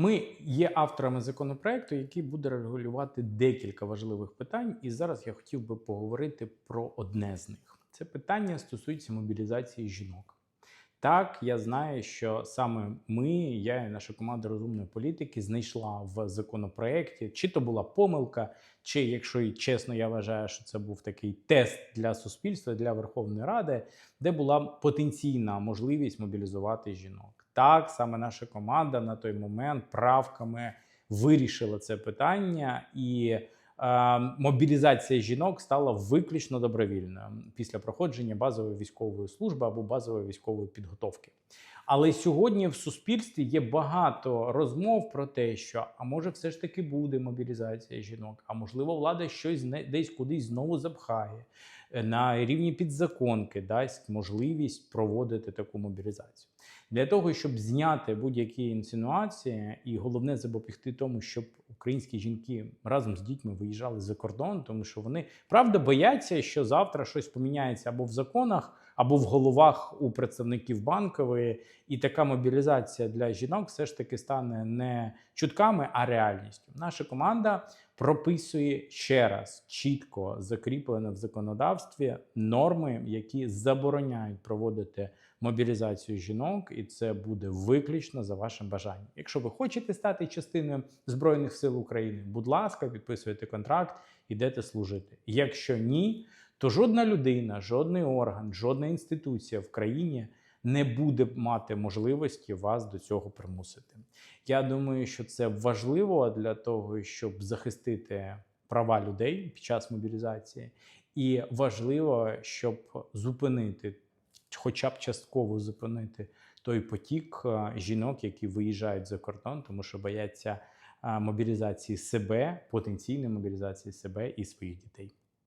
Ми є авторами законопроекту, який буде регулювати декілька важливих питань. І зараз я хотів би поговорити про одне з них. Це питання стосується мобілізації жінок. Так, я знаю, що саме ми, я і наша команда розумної політики, знайшла в законопроекті, чи то була помилка, чи якщо і чесно, я вважаю, що це був такий тест для суспільства, для Верховної Ради, де була потенційна можливість мобілізувати жінок. Так, саме наша команда на той момент правками вирішила це питання, і мобілізація жінок стала виключно добровільною після проходження базової військової служби або базової військової підготовки. Але сьогодні в суспільстві є багато розмов про те, що а може, все ж таки буде мобілізація жінок, а можливо, влада щось десь кудись знову запхає Е, на рівні підзаконки, дасть можливість проводити таку мобілізацію. Для того, щоб зняти будь-які інсинуації, і головне запобігти тому, щоб українські жінки разом з дітьми виїжджали за кордон, тому що вони правда бояться, що завтра щось поміняється або в законах, або в головах у представників банкової, і така мобілізація для жінок все ж таки стане не чутками, а реальністю. Наша команда прописує ще раз чітко закріплено в законодавстві норми, які забороняють проводити мобілізацію жінок, і це буде виключно за вашим бажанням. Якщо ви хочете стати частиною Збройних сил України, будь ласка, підписуйте контракт, ідете служити. Якщо ні, то жодна людина, жодний орган, жодна інституція в країні не буде мати можливості вас до цього примусити. Я думаю, що це важливо для того, щоб захистити права людей під час мобілізації, і важливо, щоб зупинити, хоча б частково зупинити той потік е, жінок, які виїжджають за кордон, тому що бояться е, мобілізації себе, потенційної мобілізації себе і своїх дітей.